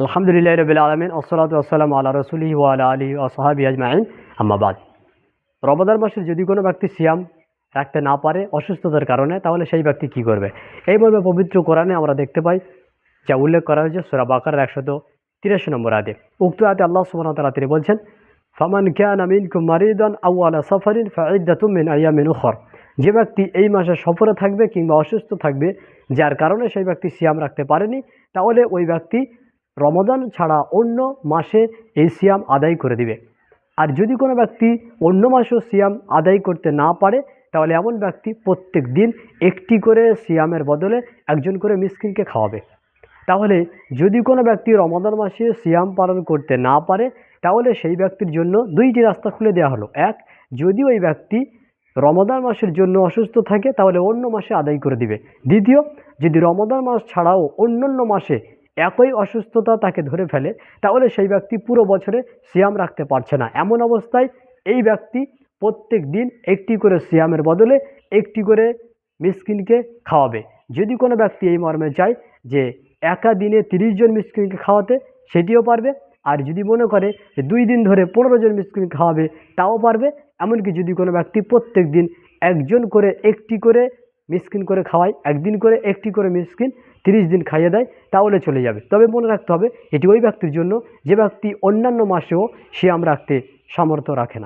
আলহামদুলিল্লাহ রবিল আলমিন ওসলাত আসসালাম আল্লাহ রসুলি ওয়ালা আলী ওসহাবি আজমাইন আম্মাবাদ রমাদান মাসে যদি কোনো ব্যক্তি সিয়াম রাখতে না পারে অসুস্থতার কারণে, তাহলে সেই ব্যক্তি কি করবে? এই মর্মে পবিত্র কোরআনে আমরা দেখতে পাই যা উল্লেখ করা হয়েছে সোরা বাকার একশত তিরাশি নম্বর আদে উক্ত আতে আল্লাহ ওয়া তিনি বলছেন, ফামান কানা মিনকুম মারিদান আও আলা সাফারিন ফাইদ্দাতুম মিন আইয়ামিন উখর। যে ব্যক্তি এই মাসে সফরে থাকবে কিংবা অসুস্থ থাকবে, যার কারণে সেই ব্যক্তি সিয়াম রাখতে পারেনি, তাহলে ওই ব্যক্তি রমজান ছাড়া অন্য মাসে এই সিয়াম আদায় করে দিবে। আর যদি কোনো ব্যক্তি অন্য মাসেও সিয়াম আদায় করতে না পারে, তাহলে এমন ব্যক্তি প্রত্যেক দিন একটি করে সিয়ামের বদলে একজন করে মিসকিনকে খাওয়াবে। তাহলে যদি কোনো ব্যক্তি রমাদান মাসে সিয়াম পালন করতে না পারে, তাহলে সেই ব্যক্তির জন্য দুইটি রাস্তা খুলে দেওয়া হলো। এক, যদি ওই ব্যক্তি রমাদান মাসের জন্য অসুস্থ থাকে, তাহলে অন্য মাসে আদায় করে দিবে। দ্বিতীয়, যদি রমাদান মাস ছাড়াও অন্যান্য মাসে একই অসুস্থতা তাকে ধরে ফেলে, তাহলে সেই ব্যক্তি পুরো বছরে সিয়াম রাখতে পারছে না। এমন অবস্থায় এই ব্যক্তি প্রত্যেক দিন একটি করে সিয়ামের বদলে একটি করে মিসকিনকে খাওয়াবে। যদি কোনো ব্যক্তি এই মর্মে চায় যে একা দিনে তিরিশ জন মিসকিনকে খাওয়াতে, সেটিও পারবে। আর যদি মনে করে দুই দিন ধরে পনেরো জন মিসকিন খাওয়াবে, তাও পারবে। এমনকি যদি কোনো ব্যক্তি প্রত্যেক দিন একজন করে, একটি করে মিসকিন করে খাওয়ায় একদিন করে একটি করে মিসকিন তিরিশ দিন খাইয়ে দেয়, তাহলে চলে যাবে। তবে মনে রাখতে হবে, এটি ওই ব্যক্তির জন্য, যে ব্যক্তি অন্যান্য মাসেও সিয়াম রাখতে সামর্থ্য রাখে না।